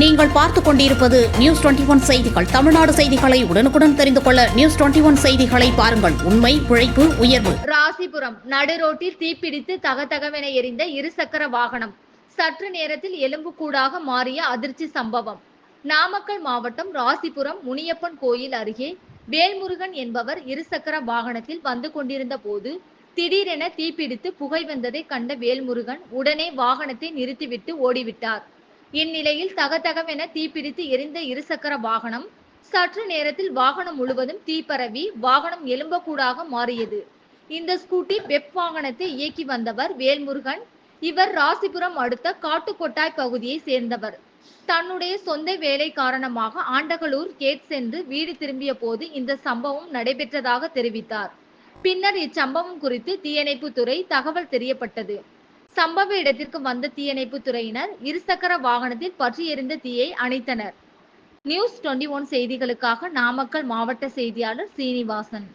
நீங்கள் பார்த்துக் கொண்டிருப்பது நியூஸ் டுவெண்டி ஒன் செய்திகள். தமிழ்நாடு செய்திகளை உடனுக்குடன் தெரிந்து கொள்ள நியூஸ் டுவெண்டி ஒன் செய்திகளை பாருங்கள். உண்மை உழைப்பு உயர்வு. ராசிபுரம் நடுரோட்டில் தீப்பிடித்து தகதகவென எரிந்த இருசக்கர வாகனம். சற்று நேரத்தில் எலும்புக்கூடாக மாறிய அதிர்ச்சி சம்பவம். நாமக்கல் மாவட்டம் ராசிபுரம் முனியப்பன் கோயில் அருகே வேல்முருகன் என்பவர் இருசக்கர வாகனத்தில் வந்து கொண்டிருந்த போது திடீரென தீப்பிடித்து புகை வந்ததை கண்ட வேல்முருகன் உடனே வாகனத்தை நிறுத்திவிட்டு ஓடிவிட்டார். இந்நிலையில் தகதகவென தீப்பிடித்து எரிந்த இருசக்கர வாகனம் சற்று நேரத்தில் வாகனம் முழுவதும் தீப்பரவி வாகனம் எலும்பக்கூடாக மாறியது. இந்த ஸ்கூட்டி வெப் வாகனத்தை இயக்கி வந்தவர் வேல்முருகன். இவர் ராசிபுரம் அடுத்த காட்டுக்கொட்டாய் பகுதியை சேர்ந்தவர். தன்னுடைய சொந்த வேலை காரணமாக ஆண்டகலூர் கேட் சென்று வீடு திரும்பிய போது இந்த சம்பவம் நடைபெற்றதாக தெரிவித்தார். பின்னர் இச்சம்பவம் குறித்து தீயணைப்பு துறை தகவல் தெரியப்பட்டது. சம்பவ இடத்திற்கு வந்த தீயணைப்பு துறையினர் இருசக்கர வாகனத்தில் பற்றி எரிந்த தீயை அணைத்தனர். நியூஸ் டுவெண்டி ஒன் செய்திகளுக்காக நாமக்கல் மாவட்ட செய்தியாளர் சீனிவாசன்.